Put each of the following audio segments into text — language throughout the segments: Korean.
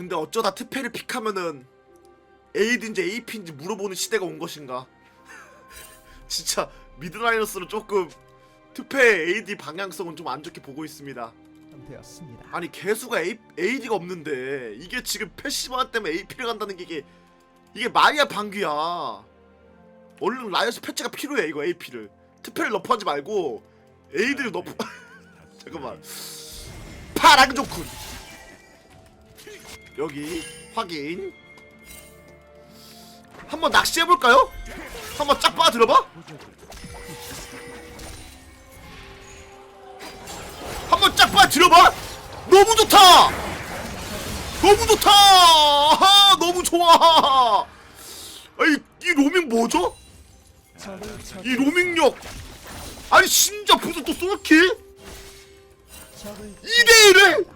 근데 어쩌다 트페를 픽하면은 AD인지 AP인지 물어보는 시대가 온 것인가? 진짜 미드라이너스는 조금 트페의 AD 방향성은 좀 안 좋게 보고 있습니다. 되었습니다. 아니 개수가 A, AD가 없는데 이게 지금 패시브한 때문에 AP를 간다는 게 이게 이게 말이야 방귀야. 얼른 라이엇 패치가 필요해 이거 AP를. 트페를 너프하지 말고 AD를 너프 잠깐만. 파랑 좋군 여기 확인. 한번 낚시해볼까요? 한번 쫙 빠들어봐. 한번 쫙 빠들어봐. 너무 좋다! 너무 좋다! 아하, 너무 좋아! 아이 이 로밍 뭐죠? 이 로밍력. 아니 심지어 부서 또 솔킬? 적을 2대1을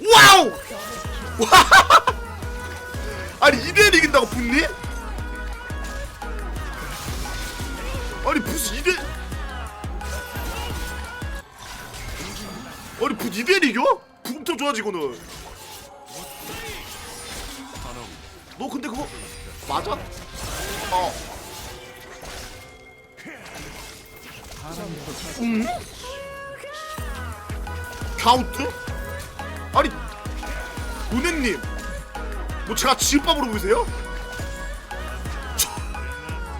와우 와 아니 2대1 이긴다고 분니? 아니 무슨 2대 아니 무슨 2대1 이겨? 부금터 좋아지 이거는 너 근데 그거 맞아? 어 음? 카운트? 아니 노네님 뭐 제가 지읍밥으로 보이세요? 저,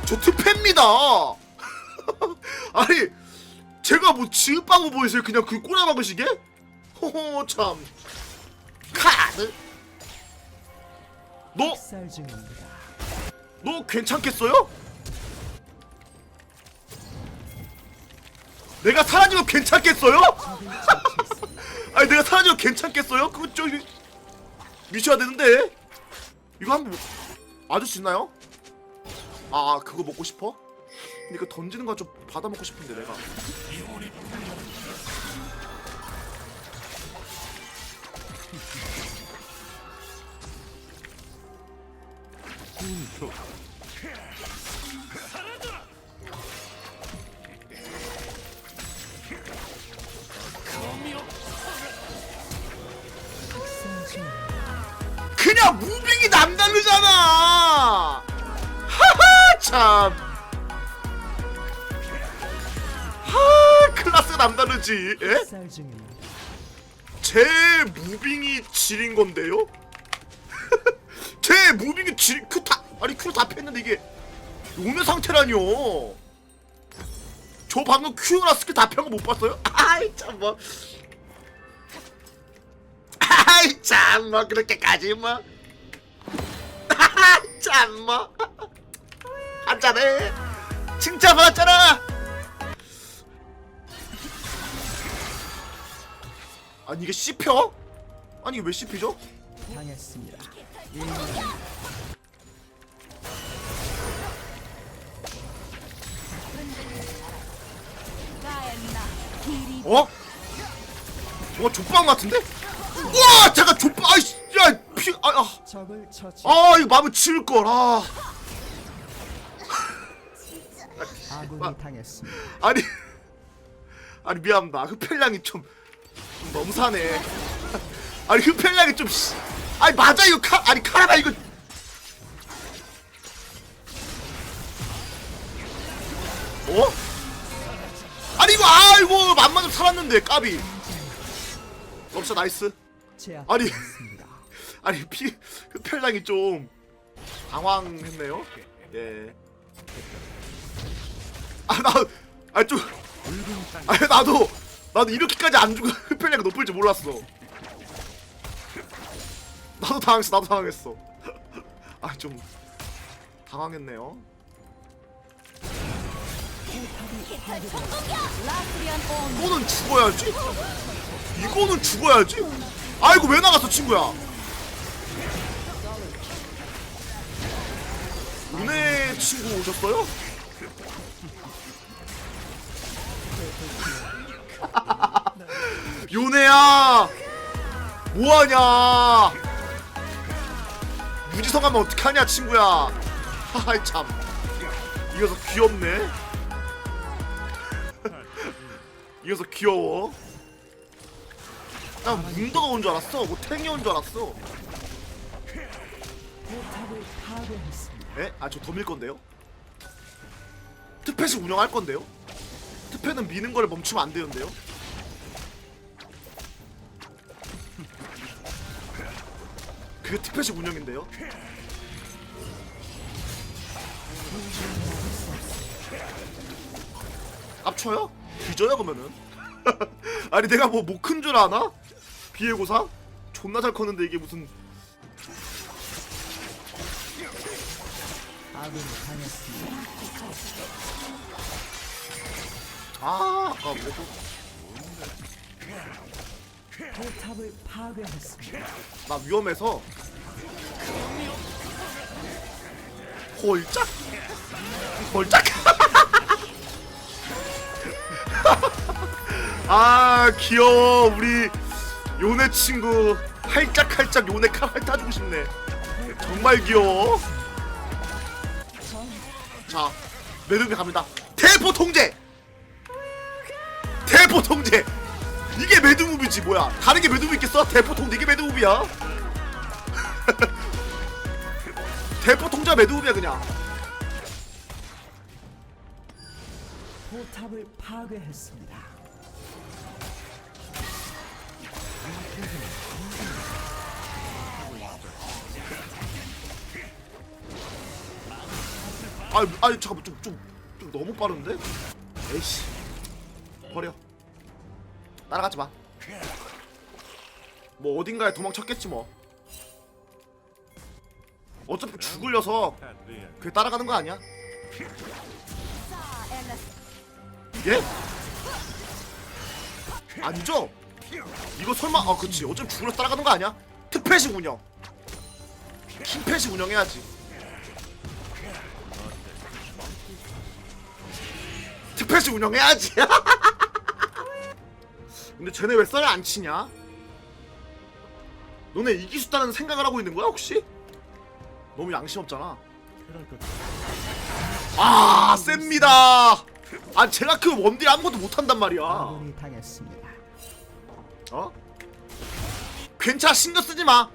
저 트패입니다 아니 제가 뭐 지읍밥으로 보이세요 그냥 그 꼬라 박으시게? 호호 참 카드 너. 너 괜찮겠어요? 내가 사라지면 괜찮겠어요? 아니 내가 사라지면 괜찮겠어요? 그거 저기 미쳐야 되는데 이거 한번 아줄 수 있나요? 아 그거 먹고 싶어? 근데 이거 던지는 거 좀 받아 먹고 싶은데 내가 그냥 무빙이 남다르잖아 하하 참 하, 클라스가 남다르지 예? 제 무빙이 지린 건데요? 제 무빙이 질, 그 다, 아니 큐를 다 뺐는데 이게 오는 상태라뇨. 저 방금 큐나 스킬 다 pen 거못 봤어요? 아이 참 뭐. 아이 참 뭐 그렇게까지 뭐. 아이 참뭐. 한잔해. 칭찬받았잖아. 아니 이게 씹혀? 아니 이게 왜 씹히죠? 당했습니다. 어? 와 족방 같은데? 우와 잠깐 족방 아이씨 야피 아, 아. 아 이거 마음을 치울 걸 아. 아군이 당했습니다. 아니 아니 미안합니다 흡혈량이 좀, 좀 너무 사네 아니 흡혈량이 좀 씨. 아니 맞아 이거 카 아니 카라가 이거 어? 아니 이거 아이고 만만 좀 살았는데 까비 럽샤 나이스 아니. 아니 피 흡혈량이 좀 당황했네요. 예. 예아나아좀 아니 나도 나도 이렇게까지 안 주고 흡혈량이 높을 줄 몰랐어. 나도 당황했어 나도 당황했어. 아 좀 당황했네요. 이거는 죽어야지. 이거는 죽어야지 아이고 왜 나갔어 친구야? 은혜 친구 오셨어요? 요네야 뭐하냐? 무지성 하면 어떡하냐 친구야? 하하이 참. 이 녀석 귀엽네. 이 녀석 귀여워 난 문도가 온 줄 알았어 뭐 탱이 온 줄 알았어. 에? 아저더밀 건데요? 특패식 운영할 건데요? 특패는 미는 걸 멈추면 안 되는데요? 그게 특패식 운영인데요? 깝쳐요? 뒤져요 그러면은? 아니 내가 뭐 못 큰 줄 아나? 비해고상? 존나 잘 컸는데 이게 무슨. 아 아까 뭐고 포탑을 파괴했습니다. 나 위험해서 홀짝 홀짝 아 귀여워 우리 요네 친구 할짝할짝 요네 칼 핥아주고 싶네. 정말 귀여워. 자 매듭이 갑니다. 대포 통제! 대포 통제! 이게 매드무비지 뭐야? 다른 게 매드무비 있겠어? 대포 통제 이게 매드무비야? 대포 통제가 매드무비야 그냥. 포탑을 파괴했습니다. 아니, 아니 잠깐만 좀, 좀, 좀 너무 빠른데? 에이씨 버려 따라가지 마 뭐 어딘가에 도망쳤겠지 뭐 어차피 죽을려서 그게 따라가는 거 아니야? 예? 아니죠? 이거 설마 아 그치 어차피 죽을려 따라가는 거 아니야? 특패식 운영 킹패식 운영해야지 특패식 운영해야지. 근데 쟤네 왜 썰을 안 치냐? 너네 이길 수 있다는 생각을 하고 있는 거야 혹시? 너무 양심 없잖아. 아 셉니다. 아 제가 그 원딜 아무것도 못한단 말이야. 아군이 당했습니다. 어? 괜찮아 신경 쓰지 마.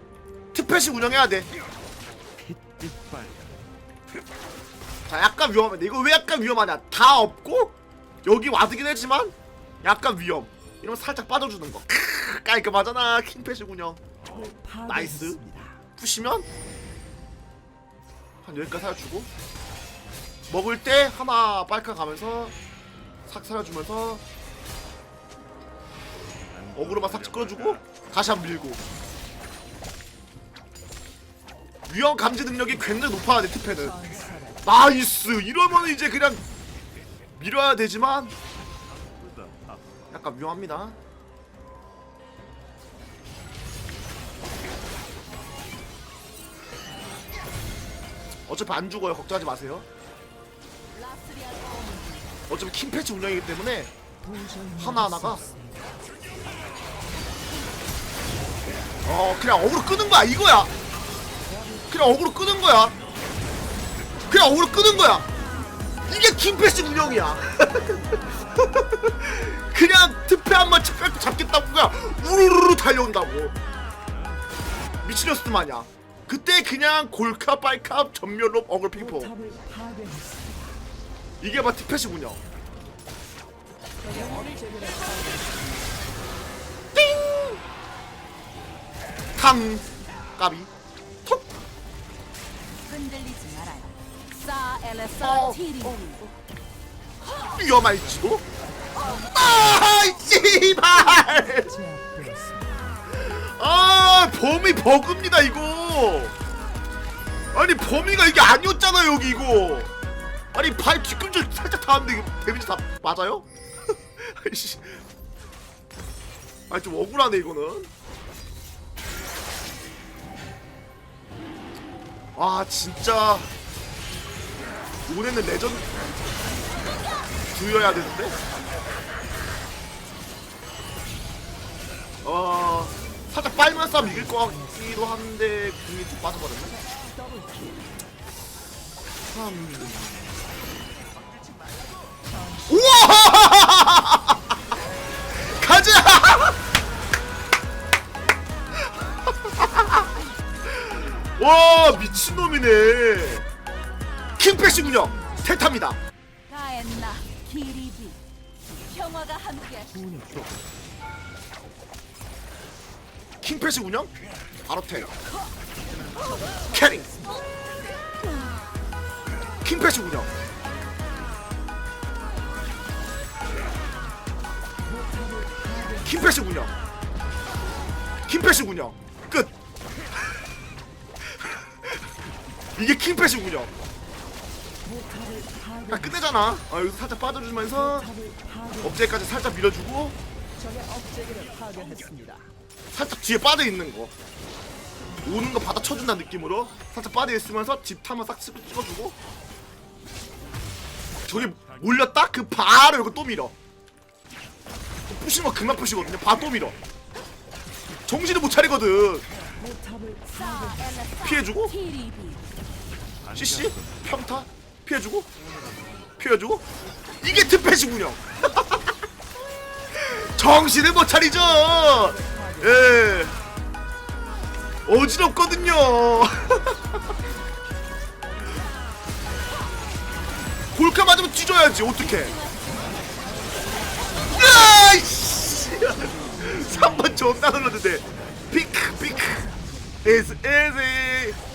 특패식 운영해야 돼. 자 약간 위험해. 이거 왜 약간 위험하냐? 다 없고 여기 와드긴 했지만 약간 위험. 이러면 살짝 빠져주는 거. 깔끔하잖아 운영. 파괴했습니다. 푸시면 한 여기까지 살려주고 먹을 때 하나 빨카 가면서 싹 살려주면서 어그로만 싹 끌어주고 다시 한 번 밀고 위험 감지 능력이 굉장히 높아야 돼 전설의 나이스 이러면 이제 그냥 밀어야 되지만 약간 위험합니다. 어차피 안 죽어요. 걱정하지 마세요. 어차피 킹 패치 운영이기 때문에 하나하나가? 어 그냥 어그로 끄는 거야 이거야. 그냥 어그로 끄는 거야. 그냥 어그로 끄는 거야 이게 킹패시 운영이야. 그냥 특패 한번 잡겠다고 그냥 우르르르 달려온다고. 미친년스 마냥. 그때 그냥 골카 빨카 전멸로 어글 핑퐁. 이게 막 특패시 운영 탕! 까비. 톡! 흔들리지 말아요. 싸 엘레사 어, 티리. 위험할지도? 아, 씨발! 아, 범위 버그입니다, 이거! 아니, 범위가 이게 아니었잖아, 여기, 이거! 아니, 발 뒤꿈치 살짝 닿았는데, 이거 데미지 다 맞아요? 아이씨. 아니, 좀 억울하네, 이거는. 아, 진짜. 이번에는 레전 두여야 되는데? 어 살짝 빨면 싸움 이길 것 같기도 한데 궁이 좀 빠져버렸네. 참... 우와! 가자! 와 미친놈이네 킹패시 운영 대타입니다. 가엔나 기리비. 평화가 함께 운이 또 킹패시 운영 바로 태 캐리 킹패시 운영 킹패시 운영 킹패시 운영 끝. 이게 킹패시 운영 파괴 야 끝내잖아. 아 여기서 살짝 빠져주면서 업제까지 살짝 밀어주고. 살짝 뒤에 빠져 있는 거. 오는 거 받아 쳐준다는 느낌으로 살짝 빠져 있으면서 집 타면 싹 찍어 찍어주고. 저기 몰렸다? 그 바로 이거 또 밀어. 부시는 거 금방 부시거든요. 바로 또 밀어. 정신을 못 차리거든. 피해주고. CC? 평타 피해주고? 피해주고? 이게 특패시군요. 정신을 못 차리죠. 예. 어지럽거든요. 볼카 맞으면 뒤져야지 어떡해. 아이씨! 3번 존나 눌렀는데. 피크 피크 에스 에스